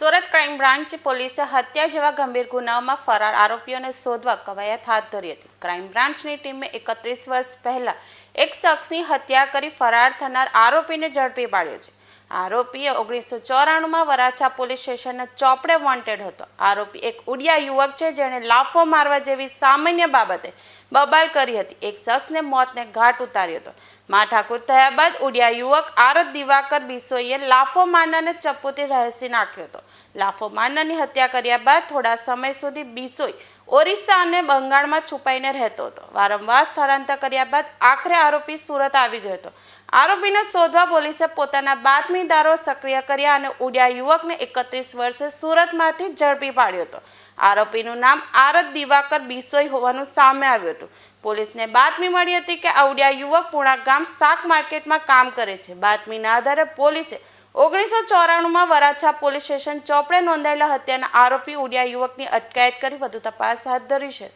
Surat crime branch પોલીસે હત્યા જેવા ગંભીર ગુનાઓમાં ફરાર આરોપીઓને શોધવા કવાયત હાથ ધરી હતી. ક્રાઇમ બ્રાન્ચની ટીમે એકત્રીસ વર્ષ પહેલા એક શખ્સની હત્યા કરી ફરાર થનાર આરોપીને ઝડપી પાડ્યો છે. આરોપીએ ઓગણીસો ચોરાણુંમાં વરાછા પોલીસ સ્ટેશનના ચોપડે વોન્ટેડ હતો. આરોપી એક ઉડિયા યુવક છે જેણે લાફો મારવા જેવી સામાન્ય બાબતે બબાલ કરી હતી. એક શખ્સને મોતને ઘાટ ઉતાર્યો હતો. માથાકૂટ થયા બાદ ઉડિયા યુવક આરત દિવાકર બિસોઈએ લાફો માનાને ચપ્પુથી રહેસી નાખ્યો હતો. લાફો માનાની હત્યા કર્યા બાદ થોડા સમય સુધી બિસોઈ ઓરિસ્સા અને બંગાળમાં છુપાઈને રહેતો હતો. વારંવાર સ્થળાંતર કર્યા બાદ આખરે આરોપી સુરત આવી ગયો હતો. આરોપીને શોધવા પોલીસે પોતાના બાતમીદારો સક્રિય કર્યા અને ઉડિયા યુવકને એકત્રીસ વર્ષે સુરતમાંથી ઝડપી પાડ્યો હતો. આરોપીનું નામ આરત દિવાકર બિસોઈ હોવાનું સામે આવ્યું હતું. પોલીસને બાતમી મળી હતી કે આ ઉડિયા યુવક પુણા ગામ શાક માર્કેટમાં કામ કરે છે. બાતમીના આધારે પોલીસે ઓગણીસો ચોરાણુંમાં વરાછા પોલીસ સ્ટેશન ચોપડે નોંધાયેલા હત્યાના આરોપી ઉડિયા યુવકની અટકાયત કરી વધુ તપાસ હાથ ધરી છે.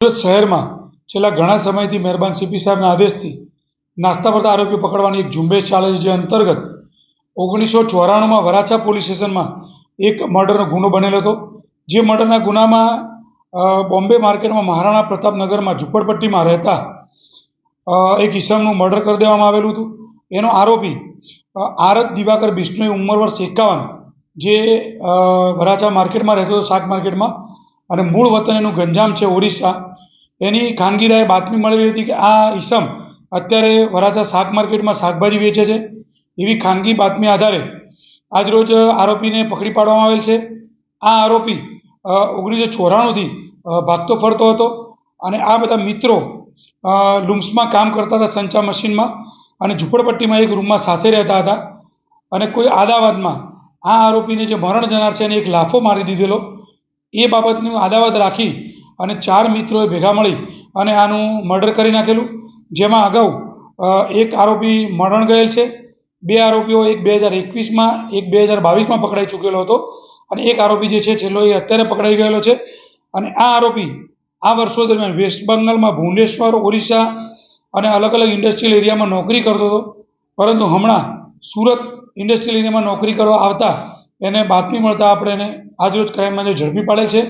સુરત શહેરમાં છેલ્લા ઘણા સમયથી મહેરબાન સીપી સાહેબના આદેશથી નાસ્તા પડતા આરોપીઓ પકડવાની એક ઝુંબેશ ચાલે છે, જે અંતર્ગત ઓગણીસો ચોરાણુંમાં વરાછા પોલીસ સ્ટેશનમાં એક મર્ડરનો ગુનો બનેલો હતો. જે મર્ડરના ગુનામાં બોમ્બે માર્કેટમાં મહારાણા પ્રતાપનગરમાં ઝૂંપડપટ્ટીમાં રહેતા એક ઈસમનું મર્ડર કરી દેવામાં આવેલું હતું. એનો આરોપી આરત દિવાકર બિશ્નોઈ ઉંમર વર્ષ એકાવન, જે વરાછા માર્કેટમાં રહેતો હતો, શાક માર્કેટમાં. અને મૂળ વતન એનું ગંજામ છે ઓરિસ્સા. એની ખાનગીરાએ બાતમી મળેલી હતી કે આ ઈસમ અત્યારે વરાછા શાક માર્કેટમાં શાકભાજી વેચે છે. એવી ખાનગી બાતમી આધારે આજરોજ આરોપીને પકડી પાડવામાં આવેલ છે. આ આરોપી ઓગણીસો ચોરાણુંથી ભાગતો ફરતો હતો અને આ બધા મિત્રો લુમ્સમાં કામ કરતા હતા સંચા મશીનમાં અને ઝૂંપડપટ્ટીમાં એક રૂમમાં સાથે રહેતા હતા અને કોઈ આદાવાદમાં આ આરોપીને જે મરણ જનાર છે એને એક લાફો મારી દીધેલો. એ બાબતનું આદાવાદ રાખી અને ચાર મિત્રોએ ભેગા મળી અને આનું મર્ડર કરી નાખેલું. જેમાં અગાઉ એક આરોપી મરણ ગયેલ છે. બે આરોપીઓ એક બે હજાર એકવીસમાં, એક બે હજાર બાવીસમાં પકડાઈ ચૂકેલો હતો. અને એક આરોપી જે છે, છેલ્લો એ અત્યારે પકડાઈ ગયેલો છે. અને આ આરોપી આ વર્ષો દરમિયાન વેસ્ટ બંગાળમાં ભુવનેશ્વર, ઓરિસ્સા અને અલગ અલગ ઇન્ડસ્ટ્રીયલ એરિયામાં નોકરી કરતો હતો. પરંતુ હમણાં સુરત ઇન્ડસ્ટ્રીયલ એરિયામાં નોકરી કરવા આવતા એને બાતમી મળતા આપણે એને આજરોજ ક્રાઇમમાં ઝડપી પાડેલ છે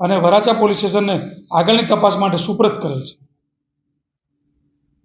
અને વરાછા પોલીસ સ્ટેશનને આગળની તપાસ માટે સુપ્રત કરેલ છે.